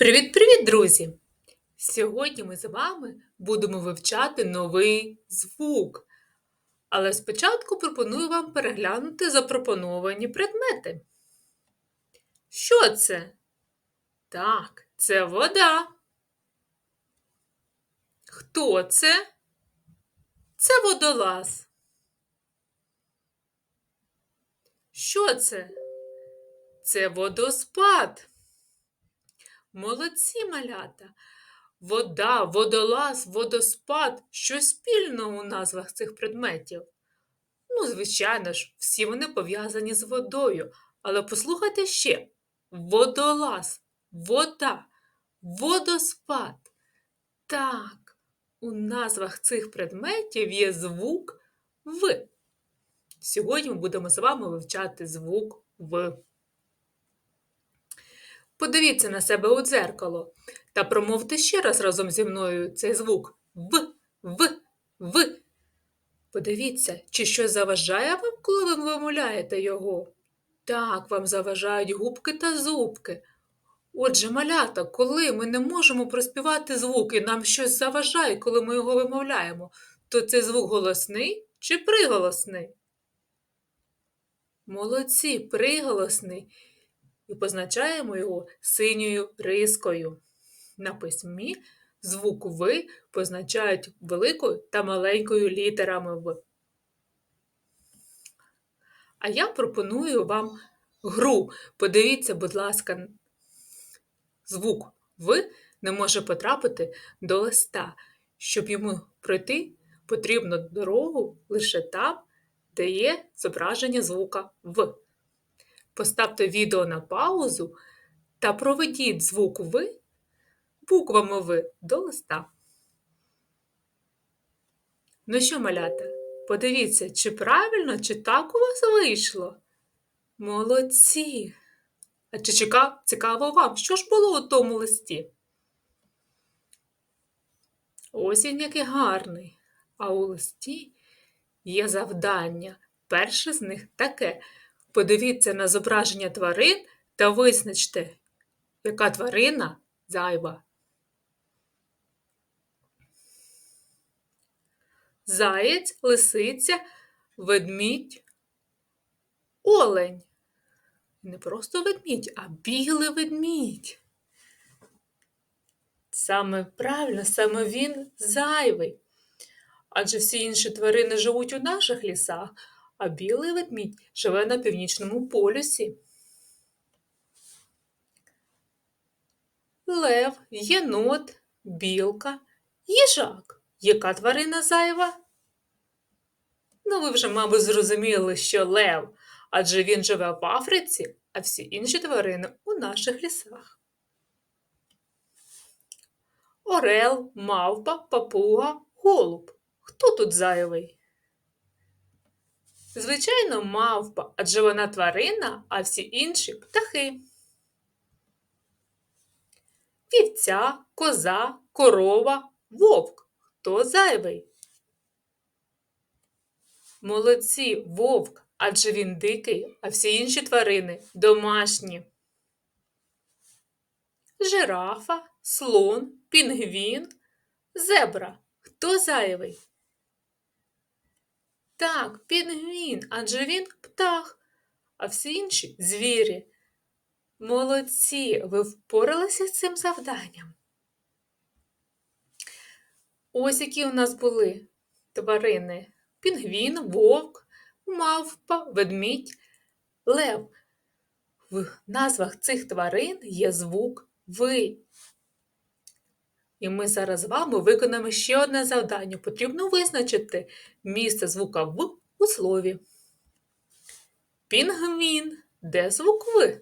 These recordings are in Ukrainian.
Привіт-привіт, друзі! Сьогодні ми з вами будемо вивчати новий звук. Але спочатку пропоную вам переглянути запропоновані предмети. Що це? Так, це вода. Хто це? Це водолаз. Що це? Це водоспад. Молодці малята. Вода, водолаз, водоспад що спільно у назвах цих предметів? Ну, звичайно ж, всі вони пов'язані з водою. Але послухайте ще: водолаз, вода, водоспад. Так, у назвах цих предметів є звук В. Сьогодні ми будемо з вами вивчати звук В. Подивіться на себе у дзеркало та промовте ще раз разом зі мною цей звук В, В, В. Подивіться, чи щось заважає вам, коли ви вимовляєте його? Так, вам заважають губки та зубки. Отже, малята, коли ми не можемо проспівати звук і нам щось заважає, коли ми його вимовляємо, то це звук голосний чи приголосний? Молодці, приголосний і позначаємо його синьою рискою. На письмі звук В позначають великою та маленькою літерами В. А я пропоную вам гру. Подивіться, будь ласка, звук В не може потрапити до листа. Щоб йому пройти, потрібно дорогу лише там, де є зображення звука В. Поставте відео на паузу та проведіть звук В буквами В до листа. Ну що, малята, подивіться, чи правильно, чи так у вас вийшло? Молодці! А чи цікаво вам, що ж було у тому листі? Ось він який гарний. А у листі є завдання. Перше з них таке. Подивіться на зображення тварин та визначте, яка тварина зайва. Заєць, лисиця, ведмідь, олень. Не просто ведмідь, а білий ведмідь. Саме правильно, саме він зайвий. Адже всі інші тварини живуть у наших лісах, а білий ведмідь живе на північному полюсі. Лев, єнот, білка, їжак. Яка тварина зайва? Ну, ви вже, мабуть, зрозуміли, що лев, адже він живе в Африці, а всі інші тварини у наших лісах. Орел, мавпа, папуга, голуб. Хто тут зайвий? Звичайно, мавпа, адже вона тварина, а всі інші птахи. Вівця, коза, корова, вовк. Хто зайвий? Молодці вовк, адже він дикий, а всі інші тварини домашні. Жирафа, слон, пінгвін, зебра. Хто зайвий? Так, пінгвін, адже він птах, а всі інші звірі. Молодці, ви впоралися з цим завданням. Ось які у нас були тварини: пінгвін, вовк, мавпа, ведмідь, лев. В назвах цих тварин є звук ви. І ми зараз з вами виконаємо ще одне завдання. Потрібно визначити місце звука В у слові. Пінгвін. Де звук В?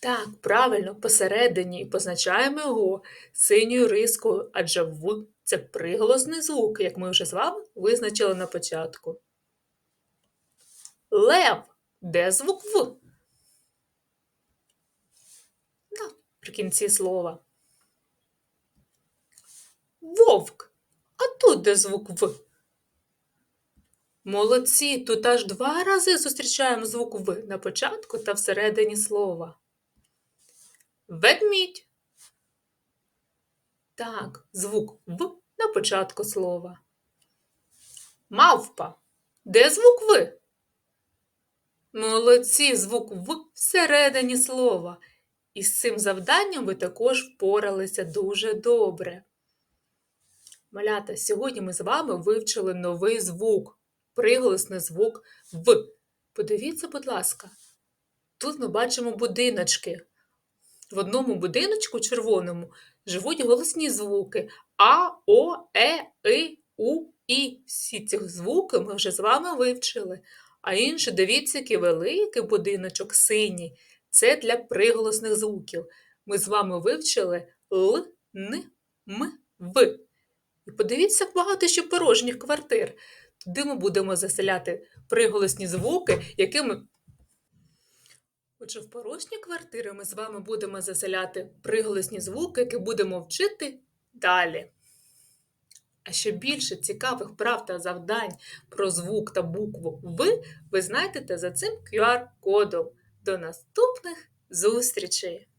Так, правильно, посередині позначаємо його синьою рискою, адже В це приголосний звук, як ми вже з вами визначили на початку. Лев. Де звук В? Наприкінці слова. Вовк. А тут де звук В? Молодці, тут аж два рази зустрічаємо звук В на початку та всередині слова. Ведмідь. Так, звук В на початку слова. Мавпа. Де звук В? Молодці, звук В всередині слова. І з цим завданням ви також впоралися дуже добре. Малята, сьогодні ми з вами вивчили новий звук, приголосний звук В. Подивіться, будь ласка, тут ми бачимо будиночки. В одному будиночку червоному живуть голосні звуки А, О, Е, И, У, І. Всі ці звуки ми вже з вами вивчили. А інший, дивіться, який великий будиночок синій. Це для приголосних звуків. Ми з вами вивчили Л, Н, М, В. І подивіться, як багато ще порожніх квартир. Туди ми будемо заселяти приголосні звуки, якими. Отже, в порожні квартири ми з вами будемо заселяти приголосні звуки, які будемо вчити далі. А ще більше цікавих прав та завдань про звук та букву В ви знайдете за цим QR-кодом. До наступних зустрічей!